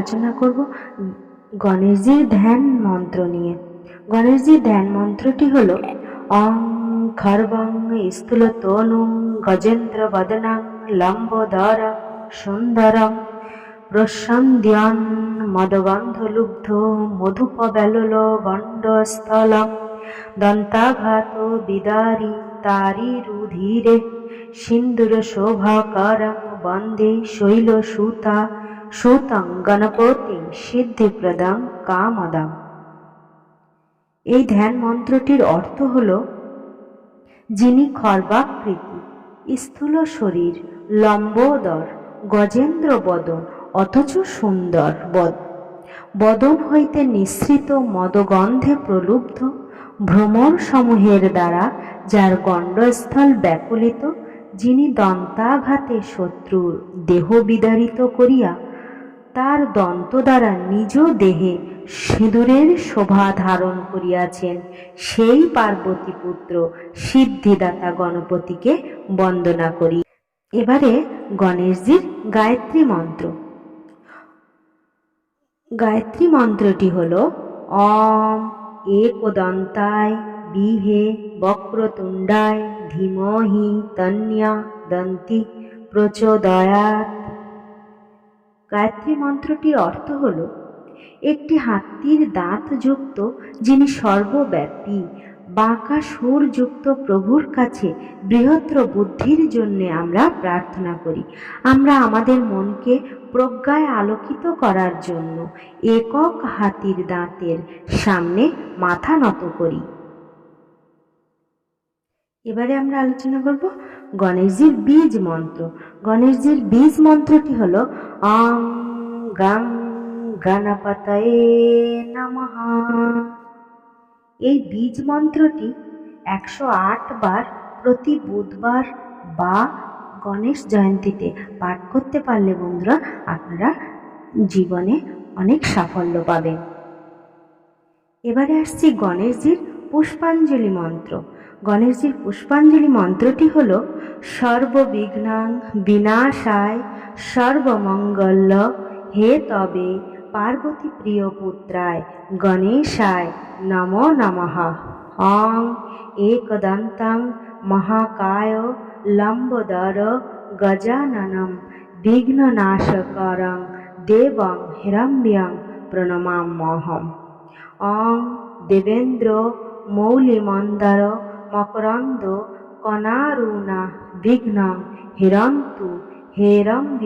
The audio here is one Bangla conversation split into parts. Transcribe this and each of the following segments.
আলোচনা করব গণেশজির ধ্যান মন্ত্র নিয়ে। গণেশজির ধ্যান মন্ত্রটি হল, অং খর্বং স্থূল তনুং গজেন্দ্র বদনাং লম্বোদর সুন্দরম প্রসন্ধ্যান মদগন্ধলুব্ধ মধুপবেলল গণ্ডস্থলম দন্তাঘাত বিদারি তারিরুধিরে সিন্দুর শোভাকারং বন্দে শৈল সুতা গণপতি সিদ্ধিপ্রদাং কামদাং এই ধ্যান মন্ত্রটির অর্থ হল, যিনি খর্বাকৃতি, স্থূল শরীর, লম্বোদর গজেন্দ্র বদন অথচ সুন্দর বদ। বদন হইতে নিঃসৃত মদগন্ধে প্রলুব্ধ, ভ্রমর সমূহের দ্বারা যার গণ্ডস্থল ব্যাকুলিত, যিনি দন্তাঘাতে শত্রুর দেহ বিদারিত করিয়া তার দন্ত দ্বারা নিজ দেহে সিঁদুরের শোভা ধারণ করিয়াছেন। সেই পার্বতী পুত্র সিদ্ধিদাতা গণপতিকে বন্দনা করি। এবারে গণেশজির গায়ত্রী মন্ত্র। গায়ত্রী মন্ত্রটি হল, অম একদন্তায় বিহে বক্রতুণ্ডায় ধীমহি তন্যা দন্তি প্রচোদয়াত গায়ত্রী মন্ত্রটির অর্থ হল, একটি হাতির দাঁতযুক্ত যিনি সর্বব্যাপী, বাঁকা সুরযুক্ত প্রভুর কাছে বৃহত্র বুদ্ধির জন্যে আমরা প্রার্থনা করি। আমরা আমাদের মনকে প্রজ্ঞায় আলোকিত করার জন্য একক হাতির দাঁতের সামনে মাথা নত করি। এবারে আমরা আলোচনা করব গণেশজির বীজ মন্ত্র। গণেশজির বীজ মন্ত্রটি হল অং গাং গণপতয়ে নমঃ। এই বীজ মন্ত্রটি একশো আট বার প্রতি বুধবার বা গণেশ জয়ন্তীতে পাঠ করতে পারলে বন্ধুরা আপনারা জীবনে অনেক সাফল্য পাবেন। এবারে আসছি গণেশজির পুষ্পাঞ্জলি মন্ত্র। গণেশজির পুষ্পাঞ্জলি মন্ত্রটি হল, সর্ববিঘ্নাং বিনাশায় সর্বমঙ্গল হে তবে পার্বতী প্রিয় পুত্রায় গণেশায় নম নমঃ। অং একদন্তং মহাকায় লম্বোদর গজাননম বিঘ্ননাশকরং দেবং হিরম্যং প্রণমাম্যহম অং দেবেন্দ্র মৌলিমন্দার মকরন্দ কনারুণা বিঘ্ন হিরন্তু হেরম্য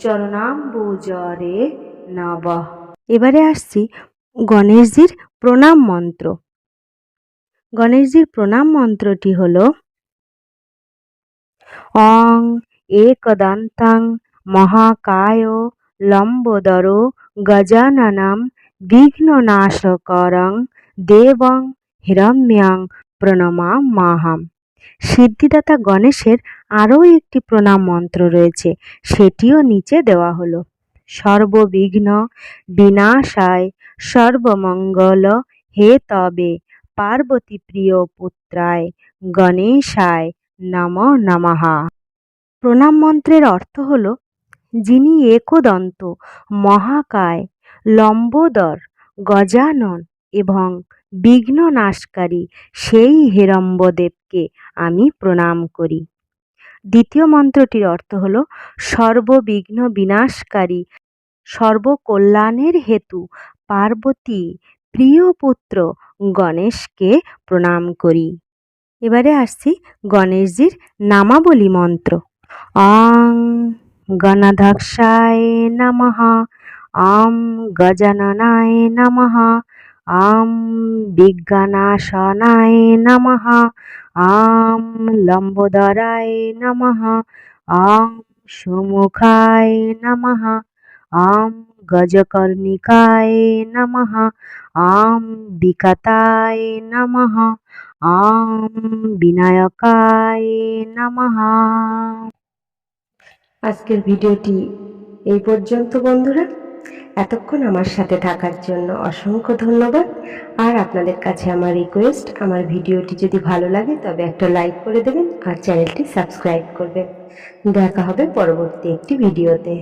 চরণাম্বুজরে নব এবারে আসছি গণেশজির প্রণাম মন্ত্র। গণেশজির প্রণাম মন্ত্রটি হল, অং একদন্তাং মহাকায় লম্বোদর গজাননম বিঘ্ননাশকরং দেবং হিরম্যাং প্রণমাম মাহাম। সিদ্ধিদাতা গণেশের আরও একটি প্রণাম মন্ত্র রয়েছে, সেটিও নিচে দেওয়া হলো। সর্ববিঘ্ন বিনাশায় সর্বমঙ্গল হে তবে পার্বতী প্রিয় পুত্রায় গণেশায় নম নমঃ। প্রণাম মন্ত্রের অর্থ হল, যিনি একদন্ত মহাকায় লম্বোদর গজানন এবং বিঘ্ন নাশকারী সেই হেরম্বদেবকে আমি প্রণাম করি। দ্বিতীয় মন্ত্রটির অর্থ হল, সর্ববিঘ্ন বিনাশকারী, সর্বকল্যাণের হেতু, পার্বতী প্রিয় পুত্র গণেশকে প্রণাম করি। এবারে আসছি গণেশজির নামাবলী মন্ত্র। অং গণাধ্যক্ষায় নমঃ অম গজাননায় নমঃ। আম বিজ্ঞানাশনায় নমঃ আম লম্বোদরায় নমঃ আম সুমুখায় নমঃ আম গজকর্ণিকায় নমঃ আম বিকতায় নমঃ আম বিনায়কায় নমঃ আজকের ভিডিওটি এই পর্যন্ত, বন্ধুরা। এতক্ষণ আমার সাথে থাকার জন্য অসংখ্য ধন্যবাদ। আর আপনাদের কাছে আমার রিকোয়েস্ট আমার ভিডিওটি যদি ভালো লাগে, তবে একটা লাইক করে দেবেন আর চ্যানেলটি সাবস্ক্রাইব করবেন। দেখা হবে পরবর্তী একটি ভিডিওতে।